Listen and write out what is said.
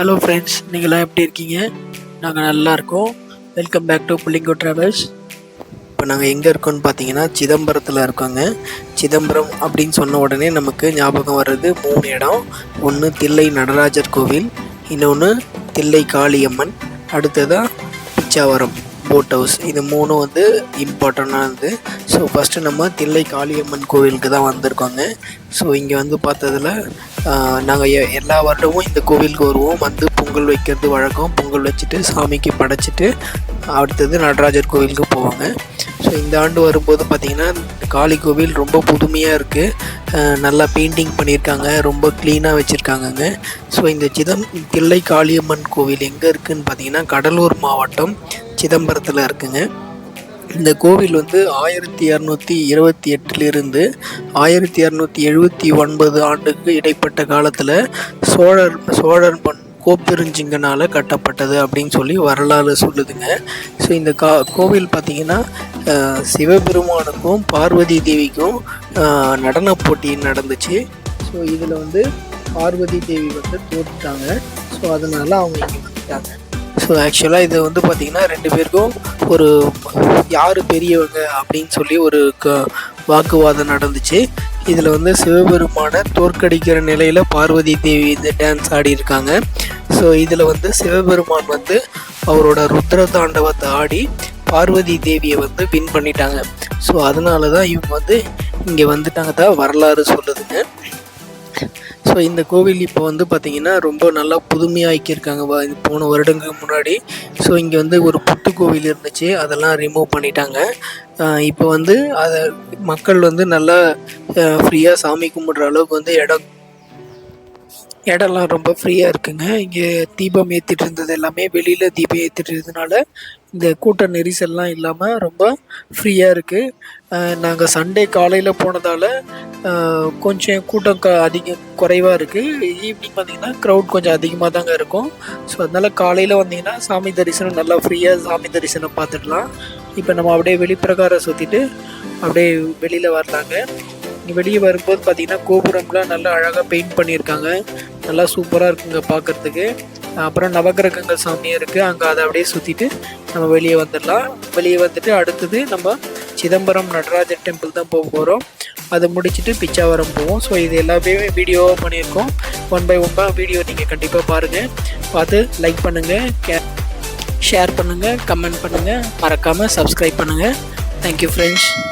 Hello friends நீங்களாம் எப்படி இருக்கீங்க? நாங்கள் நல்லா இருக்கோம். வெல்கம் பேக் டு புள்ளிங்கோ ட்ராவல்ஸ் இப்போ நாங்கள் எங்கே இருக்கோம்னு பார்த்தீங்கன்னா சிதம்பரத்தில் இருக்கோங்க. சிதம்பரம் அப்படின்னு சொன்ன உடனே நமக்கு ஞாபகம் வர்றது மூணு இடம். ஒன்று தில்லை நடராஜர் கோவில் இன்னொன்று தில்லை காளியம்மன் அடுத்ததாக பிச்சாவரம். போட் ஹவுஸ் இது மூணும் வந்து இம்பார்ட்டண்டானது ஸோ ஃபஸ்ட்டு நம்ம தில்லை காளியம்மன் கோவிலுக்கு தான் வந்திருக்கோங்க. ஸோ இங்கே வந்து பார்த்ததுல நாங்கள் எல்லா வருடமும் இந்த கோவிலுக்கு வருவோம். வந்து பொங்கல் வைக்கிறது வழக்கம். பொங்கல் வச்சுட்டு சாமிக்கு படைச்சிட்டு அடுத்தது நடராஜர் கோவிலுக்கு போவாங்க. ஸோ இந்த ஆண்டு வரும்போது பார்த்திங்கன்னா காளி கோவில் ரொம்ப புதுமையாக இருக்குது நல்லா பெயிண்டிங் பண்ணியிருக்காங்க. ரொம்ப க்ளீனாக வச்சுருக்காங்கங்க. ஸோ இந்த சிதம் தில்லை காளியம்மன் கோவில் எங்கே இருக்குதுன்னு பார்த்தீங்கன்னா கடலூர் மாவட்டம் சிதம்பரத்தில் இருக்குங்க. இந்த கோவில் வந்து ஆயிரத்தி இரநூத்தி இருபத்தி எட்டிலிருந்து ஆயிரத்தி இரநூத்தி எழுபத்தி ஒன்பது ஆண்டுக்கு இடைப்பட்ட காலத்தில் சோழர் சோழர் பண் கோப்பெருஞ்சிங்கனால் கட்டப்பட்டது அப்படின்னு சொல்லி வரலாறு சொல்லுதுங்க. ஸோ இந்த கா கோவில் பார்த்திங்கன்னா சிவபெருமானுக்கும் பார்வதி தேவிக்கும் நடன போட்டி நடந்துச்சு. ஸோ இதில் வந்து பார்வதி தேவி வந்து தோற்றுட்டாங்க ஸோ அதனால் அவங்க இங்கே வந்துட்டாங்க. ஸோ ஆக்சுவலாக இது வந்து பார்த்திங்கன்னா ரெண்டு பேருக்கும் ஒரு யார் பெரியவங்க அப்படின்னு சொல்லி ஒரு க வாக்குவாதம் நடந்துச்சு. இதில் வந்து சிவபெருமானை தோற்கடிக்கிற நிலையில் பார்வதி தேவி இந்த டான்ஸ் ஆடி இருக்காங்க. ஸோ இதில் வந்து சிவபெருமான் வந்து அவரோட ருத்ர தாண்டவத்தை ஆடி பார்வதி தேவியை வந்து வின் பண்ணிட்டாங்க. ஸோ அதனால தான் இவங்க வந்து இங்கே வந்துட்டாங்க தான் வரலாறு சொல்லுதுங்க. ஸோ இந்த கோவில் இப்போ வந்து பார்த்திங்கன்னா ரொம்ப நல்லா புதுமையாக்கியிருக்காங்க. போன வருடங்களுக்கு முன்னாடி. ஸோ இங்கே வந்து ஒரு புத்து கோவில் இருந்துச்சு. அதெல்லாம் ரிமூவ் பண்ணிட்டாங்க. இப்போ வந்து அதை மக்கள் வந்து நல்லா ஃப்ரீயாக சாமி கும்பிட்ற அளவுக்கு வந்து இடம் இடம்லாம் ரொம்ப ஃப்ரீயாக இருக்குங்க. இங்கே தீபம் ஏற்றிட்டு இருந்தது எல்லாமே வெளியில் தீபம் ஏற்றிட்டு இருந்ததுனால இந்த கூட்ட நெரிசல்லாம் இல்லாமல் ரொம்ப ஃப்ரீயாக இருக்குது நாங்கள் சண்டே காலையில் போனதால் கொஞ்சம் கூட்டம் க அதிகம் குறைவாக இருக்குது ஈவினிங் பார்த்திங்கன்னா க்ரௌட் கொஞ்சம் அதிகமாக தாங்க இருக்கும். ஸோ அதனால் காலையில் வந்தீங்கன்னா சாமி தரிசனம் நல்லா ஃப்ரீயாக சாமி தரிசனம் பார்த்துடலாம் இப்போ நம்ம அப்படியே வெளிப்பிரகாரம் சுற்றிட்டு அப்படியே வெளியில் வரலாங்க. வெளியே வரும்போது பார்த்திங்கன்னா கோபுரம்லாம் நல்லா அழகாக பெயிண்ட் பண்ணியிருக்காங்க. நல்லா சூப்பராக இருக்குங்க பார்க்குறதுக்கு அப்புறம் நவகிரகங்கள் சாமியும் இருக்குது அங்கே அதை அப்படியே சுற்றிட்டு நம்ம வெளியே வந்துடலாம். வெளியே வந்துட்டு அடுத்தது நம்ம சிதம்பரம் நடராஜர் டெம்பிள் தான் போக போகிறோம் அதை முடிச்சுட்டு பிச்சாவரம் போவோம். ஸோ இது எல்லாமே வீடியோவாக பண்ணியிருக்கோம். ஒன் பை ஒன்னாக வீடியோ நீங்கள் கண்டிப்பாக பாருங்கள் பார்த்து லைக் பண்ணுங்கள் கே ஷேர் பண்ணுங்கள் கமெண்ட் பண்ணுங்கள் மறக்காமல் சப்ஸ்கிரைப் பண்ணுங்கள் தேங்க்யூ ஃப்ரெண்ட்ஸ்